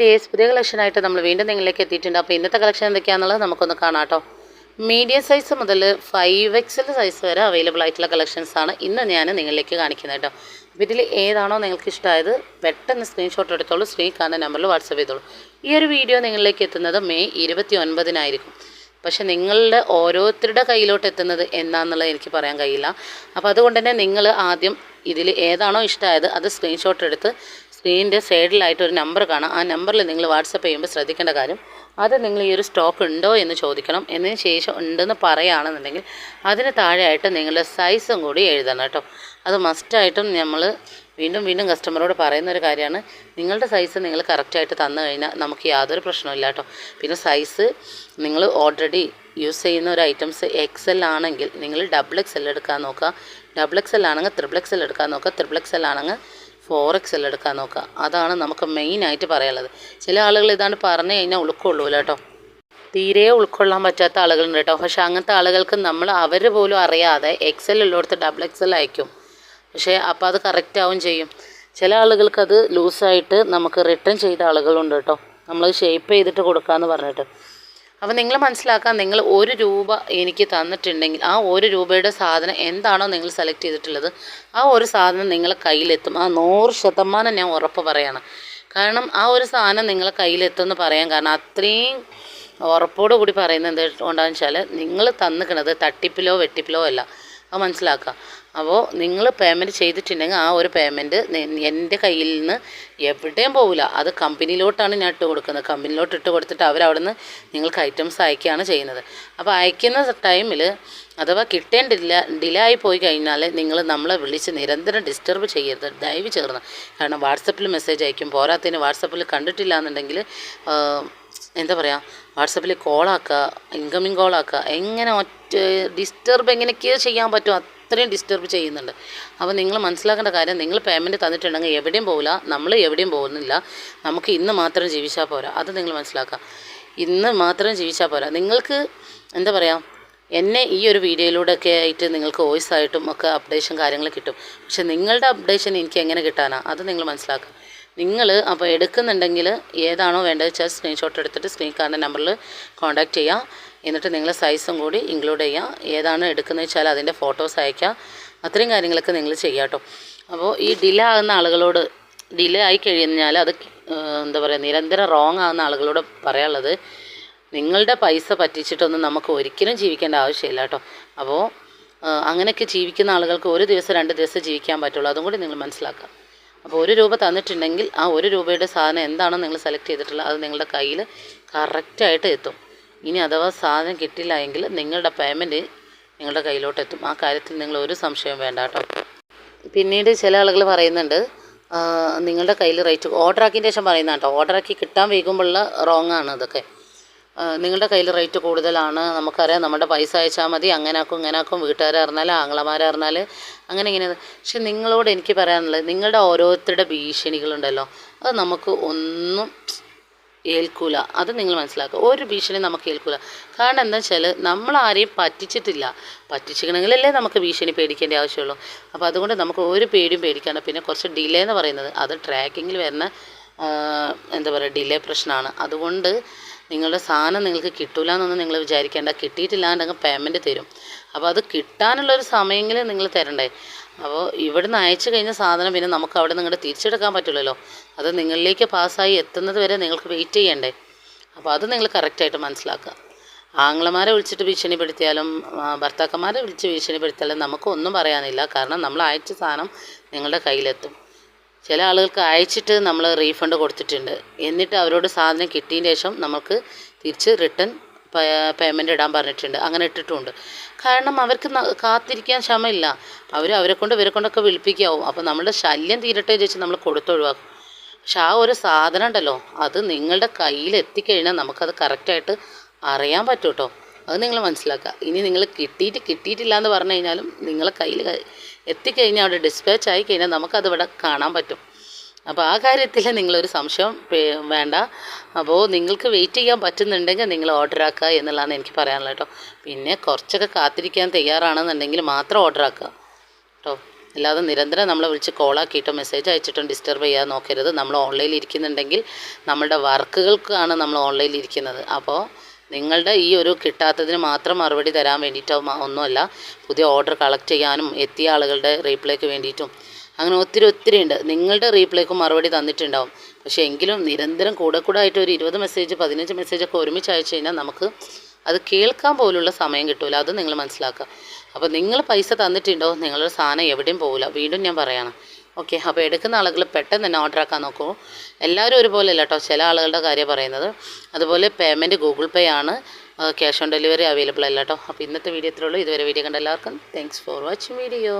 Days പുതിയ കളക്ഷനായിട്ട് നമ്മൾ വീണ്ടും നിങ്ങളിലേക്ക് എത്തിയിട്ടുണ്ട്. അപ്പോൾ ഇന്നത്തെ കളക്ഷൻ എന്തൊക്കെയാണെന്നുള്ളത് നമുക്കൊന്ന് കാണാം കേട്ടോ. മീഡിയം സൈസ് മുതൽ ഫൈവ് എക്സൽ സൈസ് വരെ അവൈലബിൾ ആയിട്ടുള്ള കളക്ഷൻസ് ആണ് ഇന്ന് ഞാൻ നിങ്ങളിലേക്ക് കാണിക്കുന്നത് കേട്ടോ. ഇതിൽ ഏതാണോ നിങ്ങൾക്ക് ഇഷ്ടമായത് പെട്ടെന്ന് സ്ക്രീൻഷോട്ട് എടുത്തോളൂ സ്ക്രീൻ കാണുന്ന നമ്പറിൽ വാട്സപ്പ് ചെയ്തോളൂ. ഈ ഒരു വീഡിയോ നിങ്ങളിലേക്ക് എത്തുന്നത് മെയ് ഇരുപത്തി ഒൻപതിനായിരിക്കും പക്ഷേ നിങ്ങളുടെ ഓരോരുത്തരുടെ കയ്യിലോട്ട് എത്തുന്നത് എന്നാന്നുള്ളത് എനിക്ക് പറയാൻ കഴിയില്ല. അപ്പോൾ അതുകൊണ്ട് തന്നെ നിങ്ങൾ ആദ്യം ഇതിൽ ഏതാണോ ഇഷ്ടമായത് അത് സ്ക്രീൻഷോട്ട് എടുത്ത് സ്ക്രീനിന്റെ സൈഡിലായിട്ട് ഒരു നമ്പർ കാണാം. ആ നമ്പറിൽ നിങ്ങൾ വാട്സപ്പ് ചെയ്യുമ്പോൾ ശ്രദ്ധിക്കേണ്ട കാര്യം അത് നിങ്ങൾ ഈ ഒരു സ്റ്റോക്ക് ഉണ്ടോ എന്ന് ചോദിക്കണം. എന്നതിന് ശേഷം ഉണ്ടെന്ന് പറയുകയാണെന്നുണ്ടെങ്കിൽ അതിന് താഴെയായിട്ട് നിങ്ങളുടെ സൈസും കൂടി എഴുതണം കേട്ടോ. അത് മസ്റ്റായിട്ടും നമ്മൾ വീണ്ടും വീണ്ടും കസ്റ്റമറോട് പറയുന്ന ഒരു കാര്യമാണ്. നിങ്ങളുടെ സൈസ് നിങ്ങൾ കറക്റ്റായിട്ട് തന്നു കഴിഞ്ഞാൽ നമുക്ക് യാതൊരു പ്രശ്നമില്ല കേട്ടോ. പിന്നെ സൈസ് നിങ്ങൾ ഓൾറെഡി യൂസ് ചെയ്യുന്ന ഒരു ഐറ്റംസ് എക്സൽ ആണെങ്കിൽ നിങ്ങൾ ഡബിൾ എക്സൽ എടുക്കാൻ നോക്കുക. ഡബിൾ എക്സൽ ആണെങ്കിൽ ത്രിബിൾ എക്സൽ എടുക്കാൻ നോക്കുക. ത്രിബിൾ എക്സൽ ആണെങ്കിൽ ഫോർ എല്ലാം എടുക്കാൻ നോക്കുക അതാണ് നമുക്ക് മെയിനായിട്ട് പറയാനുള്ളത്. ചില ആളുകൾ ഇതാണ് പറഞ്ഞു കഴിഞ്ഞാൽ ഉൾക്കൊള്ളൂല കേട്ടോ. തീരെ ഉൾക്കൊള്ളാൻ പറ്റാത്ത ആളുകളുണ്ട് കേട്ടോ. പക്ഷേ അങ്ങനത്തെ ആളുകൾക്ക് നമ്മൾ അവർ പോലും അറിയാതെ എക്സൽ ഉള്ളിടത്ത് ഡബിൾ എക്സൽ അയക്കും. പക്ഷേ അപ്പോൾ അത് കറക്റ്റ് ആവും ചെയ്യും. ചില ആളുകൾക്ക് അത് ലൂസായിട്ട് നമുക്ക് റിട്ടേൺ ചെയ്ത ആളുകളുണ്ട് കേട്ടോ. നമ്മൾ ഷേപ്പ് ചെയ്തിട്ട് കൊടുക്കാമെന്ന് പറഞ്ഞിട്ട്. അപ്പോൾ നിങ്ങൾ മനസ്സിലാക്കാൻ നിങ്ങൾ ഒരു രൂപ എനിക്ക് തന്നിട്ടുണ്ടെങ്കിൽ ആ ഒരു രൂപയുടെ സാധനം എന്താണോ നിങ്ങൾ സെലക്ട് ചെയ്തിട്ടുള്ളത് ആ ഒരു സാധനം നിങ്ങളെ കയ്യിലെത്തും. ആ നൂറ് ശതമാനം ഞാൻ ഉറപ്പ് പറയാണ്. കാരണം ആ ഒരു സാധനം നിങ്ങളെ കയ്യിലെത്തുമെന്ന് പറയാൻ കാരണം അത്രയും ഉറപ്പോടു കൂടി പറയുന്നത് എന്തുകൊണ്ടാണെന്ന് വെച്ചാൽ നിങ്ങൾ തന്നിക്കണത് തട്ടിപ്പിലോ വെട്ടിപ്പിലോ അല്ല. അത് മനസ്സിലാക്കുക അപ്പോൾ നിങ്ങൾ പേയ്മെന്റ് ചെയ്തിട്ടുണ്ടെങ്കിൽ ആ ഒരു പേയ്മെന്റ് എന്റെ കയ്യിൽ നിന്ന് എവിടെയും പോവില്ല അത് കമ്പനിയിലോട്ടാണ് ഞാൻ ഇട്ട് കൊടുക്കുന്നത്. കമ്പനിയിലോട്ട് ഇട്ട് കൊടുത്തിട്ട് അവരവിടുന്ന് നിങ്ങൾക്ക് ഐറ്റംസ് അയക്കുകയാണ് ചെയ്യുന്നത്. അപ്പോൾ അയക്കുന്ന ടൈമിൽ അഥവാ കിട്ടേണ്ടില്ല ഡിലേ ആയി പോയി കഴിഞ്ഞാൽ നിങ്ങൾ നമ്മളെ വിളിച്ച് നിരന്തരം ഡിസ്റ്റർബ് ചെയ്യരുത്. ദയവ് ചേർന്ന്. കാരണം വാട്സപ്പിൽ മെസ്സേജ് അയക്കും. പോരാത്തതിന് വാട്സപ്പിൽ കണ്ടിട്ടില്ല എന്നുണ്ടെങ്കിൽ എന്താ പറയുക വാട്സപ്പിൽ കോളാക്കുക ഇൻകമിങ് കോളാക്കുക എങ്ങനെ ഒറ്റ ഡിസ്റ്റർബ് എങ്ങനെയൊക്കെയോ ചെയ്യാൻ പറ്റും അത്രയും ഡിസ്റ്റർബ് ചെയ്യുന്നുണ്ട്. അപ്പോൾ നിങ്ങൾ മനസ്സിലാക്കേണ്ട കാര്യം നിങ്ങൾ പേയ്മെന്റ് തന്നിട്ടുണ്ടെങ്കിൽ എവിടെയും പോകില്ല നമ്മൾ എവിടെയും പോകുന്നില്ല. നമുക്ക് ഇന്ന് മാത്രം ജീവിച്ചാൽ പോരാ. അത് നിങ്ങൾ മനസ്സിലാക്കുക ഇന്ന് മാത്രം ജീവിച്ചാൽ പോരാ. നിങ്ങൾക്ക് എന്താ പറയുക എന്നെ ഈ ഒരു വീഡിയോയിലൂടെയൊക്കെ ആയിട്ട് നിങ്ങൾക്ക് വോയിസ് ആയിട്ടും ഒക്കെ അപ്ഡേഷൻ കാര്യങ്ങൾ കിട്ടും. പക്ഷേ നിങ്ങളുടെ അപ്ഡേഷൻ എനിക്ക് എങ്ങനെ കിട്ടാനാണ് അത് നിങ്ങൾ മനസ്സിലാക്കുക നിങ്ങൾ അപ്പോൾ എടുക്കുന്നുണ്ടെങ്കിൽ ഏതാണോ വേണ്ടത് വെച്ചാൽ സ്ക്രീൻഷോട്ട് എടുത്തിട്ട് സ്ക്രീൻ കാർഡിന്റെ നമ്പറിൽ കോൺടാക്റ്റ് ചെയ്യുക. എന്നിട്ട് നിങ്ങൾ സൈസും കൂടി ഇൻക്ലൂഡ് ചെയ്യുക. ഏതാണ് എടുക്കുന്നത് വെച്ചാൽ അതിന്റെ ഫോട്ടോസ് അയക്കുക അത്രയും കാര്യങ്ങളൊക്കെ നിങ്ങൾ ചെയ്യുക കേട്ടോ. അപ്പോൾ ഈ ഡിലേ ആകുന്ന ആളുകളോട് ഡിലേ ആയി കഴിഞ്ഞാൽ അത് എന്താ പറയുക നിരന്തരം റോങ് ആകുന്ന ആളുകളോട് പറയാനുള്ളത് നിങ്ങളുടെ പൈസ പറ്റിച്ചിട്ടൊന്നും നമുക്ക് ഒരിക്കലും ജീവിക്കേണ്ട ആവശ്യമില്ല കേട്ടോ. അപ്പോൾ അങ്ങനെയൊക്കെ ജീവിക്കുന്ന ആളുകൾക്ക് ഒരു ദിവസം രണ്ട് ദിവസം ജീവിക്കാൻ പറ്റുള്ളൂ. അതും കൂടി നിങ്ങൾ മനസ്സിലാക്കുക. അപ്പോൾ ഒരു രൂപ തന്നിട്ടുണ്ടെങ്കിൽ ആ ഒരു രൂപയുടെ സാധനം എന്താണോ നിങ്ങൾ സെലക്ട് ചെയ്തിട്ടുള്ളത് അത് നിങ്ങളുടെ കയ്യിൽ കറക്റ്റായിട്ട് എത്തും. ഇനി അഥവാ സാധനം കിട്ടില്ല എങ്കിൽ നിങ്ങളുടെ പേയ്മെന്റ് നിങ്ങളുടെ കയ്യിലോട്ട് എത്തും. ആ കാര്യത്തിൽ നിങ്ങൾ ഒരു സംശയവും വേണ്ട കേട്ടോ. പിന്നീട് ചില ആളുകൾ പറയുന്നുണ്ട് നിങ്ങളുടെ കയ്യിൽ റേറ്റ് ഓർഡർ ആക്കിയതിന് ശേഷം പറയുന്ന കേട്ടോ. ഓർഡർ ആക്കി കിട്ടാൻ വൈകുമ്പോഴുള്ള റോങ് ആണ് ഇതൊക്കെ നിങ്ങളുടെ കയ്യിൽ റേറ്റ് കൂടുതലാണ്. നമുക്കറിയാം നമ്മുടെ പൈസ അയച്ചാൽ മതി. അങ്ങനെ ആക്കും ഇങ്ങനെ ആക്കും വീട്ടുകാരെ അറിഞ്ഞാൽ ആങ്ങളമാരെ അറിഞ്ഞാൽ അങ്ങനെ ഇങ്ങനെ. പക്ഷെ നിങ്ങളോട് എനിക്ക് പറയാനുള്ളത് നിങ്ങളുടെ ഓരോരുത്തരുടെ ഭീഷണികളുണ്ടല്ലോ. അത് നമുക്ക് ഒന്നും ഏൽക്കൂല. അത് നിങ്ങൾ മനസ്സിലാക്കുക. ഒരു ഭീഷണി നമുക്ക് ഏൽക്കൂല. കാരണം എന്താ വെച്ചാൽ നമ്മൾ ആരെയും പറ്റിച്ചിട്ടില്ല. പറ്റിച്ചിക്കണമെങ്കിലല്ലേ നമുക്ക് ഭീഷണി പേടിക്കേണ്ട ആവശ്യമുള്ളൂ. അപ്പോൾ അതുകൊണ്ട് നമുക്ക് ഒരു പേടിയും പേടിക്കാണ്ട്. പിന്നെ കുറച്ച് ഡിലേ എന്ന് പറയുന്നത് അത് ട്രാക്കിങ്ങിൽ വരുന്ന എന്താ പറയുക ഡിലേ പ്രശ്നമാണ്. അതുകൊണ്ട് നിങ്ങളുടെ സാധനം നിങ്ങൾക്ക് കിട്ടില്ല എന്നൊന്നും നിങ്ങൾ വിചാരിക്കേണ്ട. കിട്ടിയിട്ടില്ലാണ്ടെങ്കിൽ പേയ്മെന്റ് തരും. അപ്പോൾ അത് കിട്ടാനുള്ളൊരു സമയമെങ്കിലും നിങ്ങൾ തരണ്ടേ. അപ്പോൾ ഇവിടുന്ന് അയച്ചു കഴിഞ്ഞ സാധനം പിന്നെ നമുക്ക് അവിടെ നിങ്ങളുടെ തിരിച്ചെടുക്കാൻ പറ്റില്ലല്ലോ അത് നിങ്ങളിലേക്ക് പാസ്സായി എത്തുന്നത് വരെ നിങ്ങൾക്ക് വെയിറ്റ് ചെയ്യണ്ടേ. അപ്പോൾ അത് നിങ്ങൾ കറക്റ്റായിട്ട് മനസ്സിലാക്കുക. ആംഗ്ലമാരെ വിളിച്ചിട്ട് ഭീഷണിപ്പെടുത്തിയാലും ഭർത്താക്കന്മാരെ വിളിച്ച് ഭീഷണിപ്പെടുത്തിയാലും നമുക്കൊന്നും പറയാനില്ല. കാരണം നമ്മൾ അയച്ച സാധനം നിങ്ങളുടെ കയ്യിലെത്തും. ചില ആളുകൾക്ക് അയച്ചിട്ട് നമ്മൾ റീഫണ്ട് കൊടുത്തിട്ടുണ്ട്. എന്നിട്ട് അവരോട് സാധനം കിട്ടിയതിന് ശേഷം നമുക്ക് തിരിച്ച് റിട്ടേൺ പേയ്മെന്റ് ഇടാൻ പറഞ്ഞിട്ടുണ്ട്. അങ്ങനെ ഇട്ടിട്ടുണ്ട്. കാരണം അവർക്ക് കാത്തിരിക്കാൻ ക്ഷമയില്ല. അവർ അവരെ കൊണ്ട് ഇവരെ കൊണ്ടൊക്കെ വിളിപ്പിക്കാവും. അപ്പോൾ നമ്മളുടെ ശല്യം തീരട്ടെ ചോദിച്ച് നമ്മൾ കൊടുത്തൊഴിവാക്കും. പക്ഷെ ആ ഒരു സാധനം ഉണ്ടല്ലോ അത് നിങ്ങളുടെ കയ്യിൽ എത്തിക്കഴിഞ്ഞാൽ നമുക്കത് കറക്റ്റായിട്ട് അറിയാൻ പറ്റൂട്ടോ. അത് നിങ്ങൾ മനസ്സിലാക്കുക. ഇനി നിങ്ങൾ കിട്ടിയിട്ട് കിട്ടിയിട്ടില്ല എന്ന് പറഞ്ഞു കഴിഞ്ഞാലും നിങ്ങളെ കയ്യിൽ എത്തിക്കഴിഞ്ഞാൽ അവിടെ ഡിസ്പാച്ച് ആയി കഴിഞ്ഞാൽ നമുക്കത് ഇവിടെ കാണാൻ പറ്റും. അപ്പോൾ ആ കാര്യത്തിൽ നിങ്ങളൊരു സംശയം വേണ്ട. അപ്പോൾ നിങ്ങൾക്ക് വെയിറ്റ് ചെയ്യാൻ പറ്റുന്നുണ്ടെങ്കിൽ നിങ്ങൾ ഓർഡർ ആക്കുക എന്നുള്ളതാണ് എനിക്ക് പറയാനുള്ളത് കേട്ടോ. പിന്നെ കുറച്ചൊക്കെ കാത്തിരിക്കാൻ തയ്യാറാണെന്നുണ്ടെങ്കിൽ മാത്രം ഓർഡർ ആക്കുക കേട്ടോ. അല്ലാതെ നിരന്തരം നമ്മളെ വിളിച്ച് കോളാക്കിയിട്ടോ മെസ്സേജ് അയച്ചിട്ടോ ഡിസ്റ്റർബ് ചെയ്യാൻ നോക്കരുത്. നമ്മൾ ഓൺലൈനിൽ ഇരിക്കുന്നുണ്ടെങ്കിൽ നമ്മളുടെ വർക്കുകൾക്കാണ് നമ്മൾ ഓൺലൈനിൽ ഇരിക്കുന്നത്. അപ്പോൾ നിങ്ങളുടെ ഈ ഒരു കിട്ടാത്തതിന് മാത്രം മറുപടി തരാൻ വേണ്ടിയിട്ട് ഒന്നുമല്ല. പുതിയ ഓർഡർ കളക്ട് ചെയ്യാനും എത്തിയ ആളുകളുടെ റീപ്ലേക്ക് വേണ്ടിയിട്ടും. അങ്ങനെ ഒത്തിരി ഒത്തിരി ഉണ്ട്. നിങ്ങളുടെ റീപ്ലേക്കും മറുപടി തന്നിട്ടുണ്ടാവും. പക്ഷേ എങ്കിലും നിരന്തരം കൂടെ കൂടെ ആയിട്ട് ഒരു ഇരുപത് മെസ്സേജ് പതിനഞ്ച് മെസ്സേജൊക്കെ ഒരുമിച്ച് അയച്ചു കഴിഞ്ഞാൽ നമുക്ക് അത് കേൾക്കാൻ പോലുള്ള സമയം കിട്ടൂല. അത് നിങ്ങൾ മനസ്സിലാക്കുക. അപ്പോൾ നിങ്ങൾ പൈസ തന്നിട്ടുണ്ടോ? നിങ്ങളുടെ സാധനം എവിടെയും പോകില്ല വീണ്ടും ഞാൻ പറയണം. ഓക്കെ അപ്പോൾ എടുക്കുന്ന ആളുകൾ പെട്ടെന്ന് തന്നെ ഓർഡർ ആക്കാൻ നോക്കൂ. എല്ലാവരും ഒരുപോലെ അല്ല കേട്ടോ ചില ആളുകളുടെ കാര്യം പറയുന്നത്. അതുപോലെ പേയ്മെന്റ് ഗൂഗിൾ പേ ആണ്. ക്യാഷ് ഓൺ ഡെലിവറി അവൈലബിൾ അല്ല കേട്ടോ അപ്പോൾ ഇന്നത്തെ വീഡിയോ ഇത്രയുള്ളൂ ഇതുവരെ വീഡിയോ കണ്ട എല്ലാവർക്കും താങ്ക്സ് ഫോർ വാച്ചിങ് വീഡിയോ